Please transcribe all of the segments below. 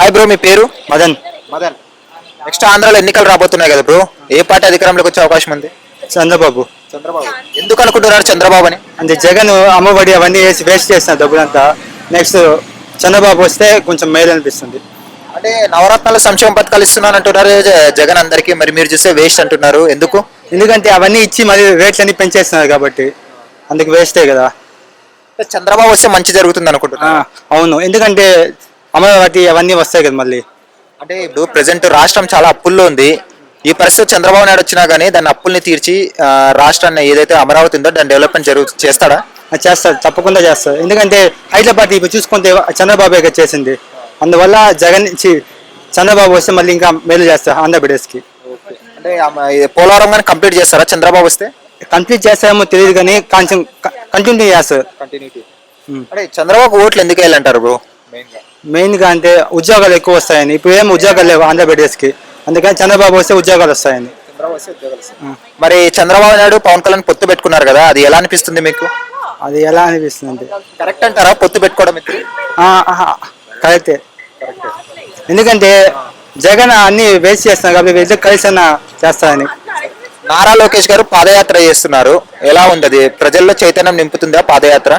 Hi bro మీ పేరు? Madan. Madan. Next ఆంధ్రాలో ఎన్నికలు రాబోతున్నాయి కదా బ్రో? ఏ పార్టీ అధికారంలోకి వచ్చే అవకాశం ఉంది? చంద్రబాబు. చంద్రబాబు. ఎందుకు అనుకుంటున్నారు చంద్రబాబు అని? అంటే జగన్ అమ్మఒడి అవన్నీ వేసి వేస్ట్ చేసిన డబ్బులంతా. నెక్స్ట్ చంద్రబాబు వస్తే కొంచెం మేలు అనిపిస్తుంది. అంటే నవరత్నాల సంక్షేమ పథకాలు ఇస్తున్నాను అంటున్నారు. జగన్ అందరికి మరి మీరు చూస్తే వేస్ట్ అంటున్నారు. ఎందుకు? ఎందుకంటే అవన్నీ ఇచ్చి మరి రేట్లన్నీ పెంచేస్తున్నారు కాబట్టి. అందుకు వేస్టే కదా. చంద్రబాబు వస్తే మంచి జరుగుతుంది ఆ, అనుకుంటున్నారు అవును. ఎందుకంటే అమరావతి అవన్నీ వస్తాయి కదా మళ్ళీ. అంటే ఇప్పుడు ప్రెసెంట్ రాష్ట్రం చాలా అప్పుల్లో ఉంది. ఈ పరిస్థితి చంద్రబాబు నాయుడు వచ్చినా కానీ దాన్ని అప్పుల్ని తీర్చి ఆ, రాష్ట్రాన్ని ఏదైతే అమరావతి ఉందో దాని డెవలప్మెంట్ జరుగు చేస్తాడా? అది చేస్తారు తప్పకుండా చేస్తారు ఎందుకంటే హైదరాబాద్ ఇప్పుడు చూసుకుంటే చంద్రబాబు ఇక్కడ చేసింది. అందువల్ల జగన్ చి చంద్రబాబు వస్తే మళ్ళీ ఇంకా మేలు చేస్తారు ఆంధ్రప్రదేశ్కి. అంటే పోలవరం కానీ కంప్లీట్ చేస్తారా చంద్రబాబు వస్తే? కంప్లీట్ చేస్తారేమో తెలియదు కానీ కొంచెం కంటిన్యూ చేస్తారు ఉమ్. అంటే చంద్రబాబు ఓట్లు ఎందుకు వేయాలంటారు బ్రో? మెయిన్ గా అంటే ఉద్యోగాలు ఎక్కువ వస్తాయని. ఇప్పుడు ఏం ఉద్యోగాలు లేవు ఆంధ్రప్రదేశ్కి అందుకని చంద్రబాబు వస్తే ఉద్యోగాలు వస్తాయని. మరి చంద్రబాబు నాయుడు పవన్ కళ్యాణ్ పొత్తు పెట్టుకున్నారు కదా అది ఎలా అనిపిస్తుంది మీకు? అది ఎలా అనిపిస్తుంది కరెక్ట్ అంటారా పొత్తు పెట్టుకోవడం కరెక్టే. ఎందుకంటే జగన్ అన్ని వేస్ట్ చేస్తున్నారు కాబట్టి వీళ్ళు కలిసి అన్న చేస్తారని. నారా లోకేష్ గారు పాదయాత్ర చేస్తున్నారు. ఎలా ఉంది అది? ప్రజల్లో చైతన్యం నింపుతుందా పాదయాత్ర?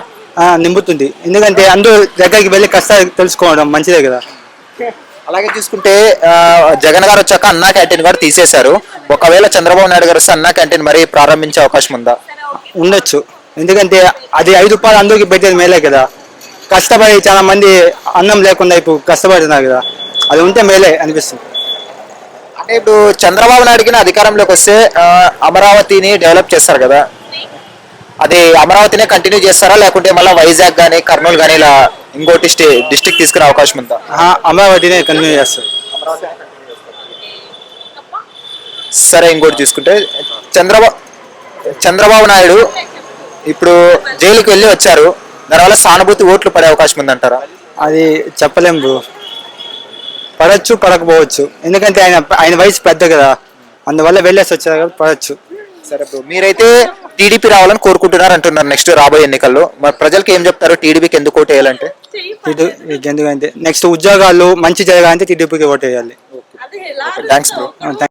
నింపుతుంది. ఎందుకంటే అందరూ దగ్గరికి వెళ్ళి కష్టాలు తెలుసుకోవడం మంచిదే కదా. అలాగే చూసుకుంటే జగన్ గారు వచ్చాక అన్నా క్యాంటీన్ కూడా తీసేశారు. ఒకవేళ చంద్రబాబు నాయుడు గారు వస్తే అన్నా క్యాంటీన్ మరి ప్రారంభించే అవకాశం ఉందా? ఉండొచ్చు. ఎందుకంటే అది ఐదు రూపాయలు అందరికి పెట్టేది మేలే కదా. కష్టపడి చాలా మంది అన్నం లేకుండా ఇప్పుడు కష్టపడుతున్నారు కదా. అది ఉంటే మేలే అనిపిస్తుంది. అంటే ఇప్పుడు చంద్రబాబు నాయుడుకి అధికారంలోకి వస్తే అమరావతిని డెవలప్ చేస్తారు కదా. అది అమరావతినే కంటిన్యూ చేస్తారా? లేకుంటే మళ్ళీ వైజాగ్ కానీ కర్నూలు కానీ ఇలా ఇంకోటి స్టే డిస్ట్రిక్ట్ తీసుకునే అవకాశం ఉందా? అమరావతినే కంటిన్యూ చేస్తారు. సరే ఇంకోటి చూసుకుంటే చంద్రబాబు చంద్రబాబు నాయుడు ఇప్పుడు జైలుకి వెళ్ళి వచ్చారు. దానివల్ల సానుభూతి ఓట్లు పడే అవకాశం ఉందంటారా? అది చెప్పలేం బ్రో. పడచ్చు పడకపోవచ్చు. ఎందుకంటే ఆయన ఆయన వయసు పెద్ద కదా. అందువల్ల వెళ్ళేసి వచ్చారు కాబట్టి పడచ్చు. సరే బ్రో మీరైతే టీడీపీ రావాలని కోరుకుంటున్నారు అంటున్నారు నెక్స్ట్ రాబోయే ఎన్నికల్లో. మరి ప్రజలకు ఏం చెప్తారు? టీడీపీకి ఎందుకు ఓటు వేయాలంటే? ఎందుకంటే నెక్స్ట్ ఉద్యోగాలు మంచి జరగాలంటే టీడీపీకి ఓటు వేయాలి. థ్యాంక్స్.